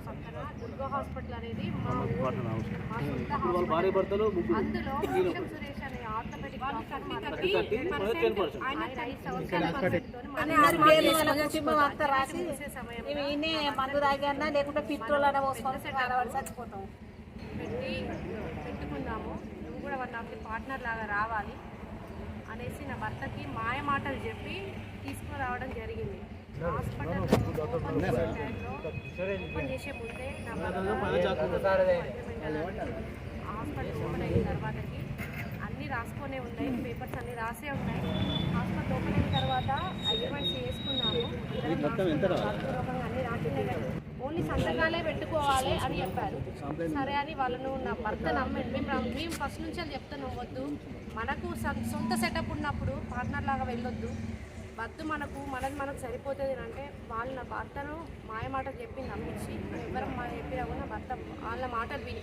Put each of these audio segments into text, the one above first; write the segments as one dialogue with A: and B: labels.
A: పక్కన దుర్గా హాస్పిటల్ అనేది మా ఊరు. సొంత హాస్పిటల్. అందులో సురేష్ అనే ఆర్థోపెడిక్ ఆయన ఐదు సంవత్సరాల చూసే సమయంలో
B: మందు తాగన్నా లేకుంటే పిట్రోల్ చచ్చిపోతాం
A: పెట్టి పెట్టుకుందాము నువ్వు కూడా వన్ ఆఫ్ ది పార్ట్నర్ లాగా రావాలి అనేసి నా భర్తకి మాయ మాటలు చెప్పి తీసుకురావడం జరిగింది హాస్పిటల్ ఓపెన్ చేసే ముందే నా హాస్పిటల్ ఓపెన్ అయిన తర్వాతకి అన్నీ రాసుకొనే ఉన్నాయి పేపర్స్ అన్నీ రాసే ఉన్నాయి హాస్పిటల్ ఓపెన్ అయిన తర్వాత అగ్రిమెంట్స్ చేసుకున్నాము అన్ని కానీ ఓన్లీ సంతకాలే పెట్టుకోవాలి అని చెప్పారు సరే అని వాళ్ళను నా భర్త నమ్మండి మేము మేము ఫస్ట్ నుంచి అది చెప్తున్నాం వద్దు మనకు సొంత సెటప్ ఉన్నప్పుడు పార్ట్నర్ లాగా వెళ్ళొద్దు వద్దు మనకు మనది మనకు సరిపోతుంది అంటే వాళ్ళు నా భర్తను మాయ మాటలు చెప్పి నమ్మించి ఎవరు మా చెప్పినా కూడా భర్త వాళ్ళ మాటలు విని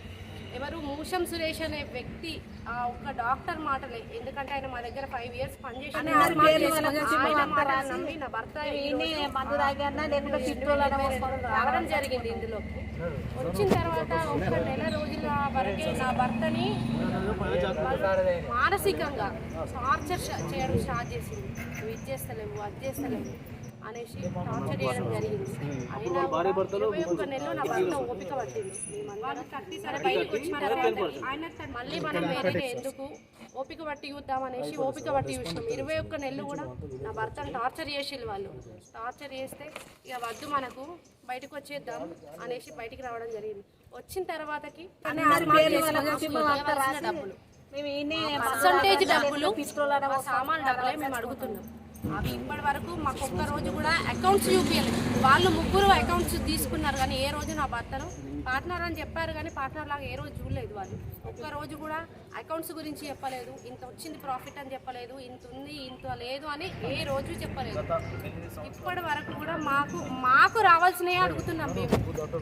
A: ఎవరు మూషం సురేష్ అనే వ్యక్తి ఆ ఒక్క డాక్టర్ మాటలే. ఎందుకంటే ఆయన మా దగ్గర ఫైవ్ ఇయర్స్ పనిచేసి నా భర్త జరిగింది ఇందులోకి వచ్చిన తర్వాత ఒక నెల రోజుల వరకే నా భర్తని మానసికంగా టార్చర్ చేయడం స్టార్ట్ చేసింది. నువ్వు ఇది చేస్తలేవు అది చేస్తలేవు. అనేసి టార్చర్ చేయడం జరిగింది. అయినా
C: భార్య భర్తలు
A: ఇరవై ఒక్క నెలలో నా భర్త ఓపిక పట్టింది. సరే బయటకు వచ్చిన తర్వాత ఆయన మళ్ళీ మనం వేరేగా ఎందుకు ఓపిక పట్టి చూద్దాం అనేసి ఓపిక పట్టి చూసినాం. ఇరవై ఒక్క నెలలు కూడా నా భర్తను టార్చర్ చేసేది వాళ్ళు. టార్చర్ చేస్తే ఇక వద్దు మనకు బయటకు వచ్చేద్దాం అనేసి బయటికి రావడం జరిగింది. వచ్చిన తర్వాతకి డబ్బులు. పర్సంటేజ్ డబ్బులు సామాన్ డబ్బులే మేము అడుగుతున్నాం. అవి ఇప్పటి వరకు మాకు ఒక్క రోజు కూడా అకౌంట్స్ చూపించలేదు వాళ్ళు ముగ్గురు అకౌంట్స్ తీసుకున్నారు కానీ ఏ రోజు నా భర్తను? పార్ట్నర్ అని చెప్పారు కానీ పార్ట్నర్ లాగా ఏ రోజు చూడలేదు వాళ్ళు. ఒక్క రోజు కూడా అకౌంట్స్ గురించి చెప్పలేదు. ఇంత వచ్చింది ప్రాఫిట్ అని చెప్పలేదు. ఇంత ఉంది ఇంత లేదు అని ఏ రోజు చెప్పలేదు. ఇప్పటి వరకు కూడా మాకు మాకు రావాల్సినవి అడుగుతున్నాం మేము.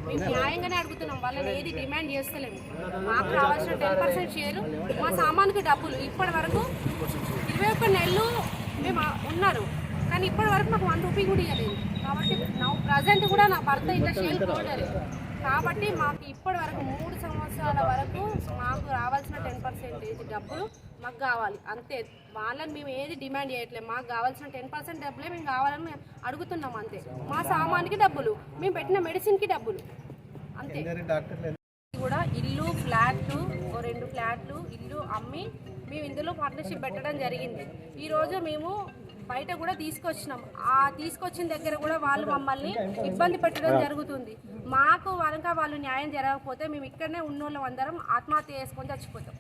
A: మేము న్యాయంగానే అడుగుతున్నాం. వాళ్ళని ఏది డిమాండ్ చేస్తలేము. మాకు రావాల్సిన టెన్ పర్సెంట్ షేర్ మా సామాన్కి డబ్బులు. ఇప్పటి వరకు ఇరవై ఒక్క నెలలు మేము ఉన్నారు. కానీ ఇప్పటి వరకు నాకు వన్ రూపీ కూడా ఇవ్వలేదు. కాబట్టి నా ప్రజెంట్ కూడా నా భర్త ఇంకా షేర్ హోల్డర్ కాబట్టి మాకు ఇప్పటి వరకు మూడు సంవత్సరాల వరకు మాకు రావాల్సిన టెన్ పర్సెంటేజ్ డబ్బులు మాకు కావాలి. అంతే. వాళ్ళని మేము ఏది డిమాండ్ చేయట్లేదు. మాకు కావాల్సిన టెన్ పర్సెంట్ డబ్బులే మేము కావాలని మేము అడుగుతున్నాం అంతే. మా సామాన్కి డబ్బులు. మేము పెట్టిన మెడిసిన్కి డబ్బులు. అంతే. కూడా ఇల్లు ఫ్లాట్లు ఓ రెండు ఫ్లాట్లు ఇల్లు అమ్మి మేము ఇందులో పార్ట్నర్షిప్ పెట్టడం జరిగింది. ఈరోజు మేము బయట కూడా తీసుకొచ్చినాం. ఆ తీసుకొచ్చిన దగ్గర కూడా వాళ్ళు మమ్మల్ని ఇబ్బంది పెట్టడం జరుగుతుంది. మాకు కనుక వాళ్ళు న్యాయం జరగకపోతే మేము ఇక్కడనే ఉన్నోళ్ళం అందరం ఆత్మహత్య చేసుకొని చచ్చిపోతాం.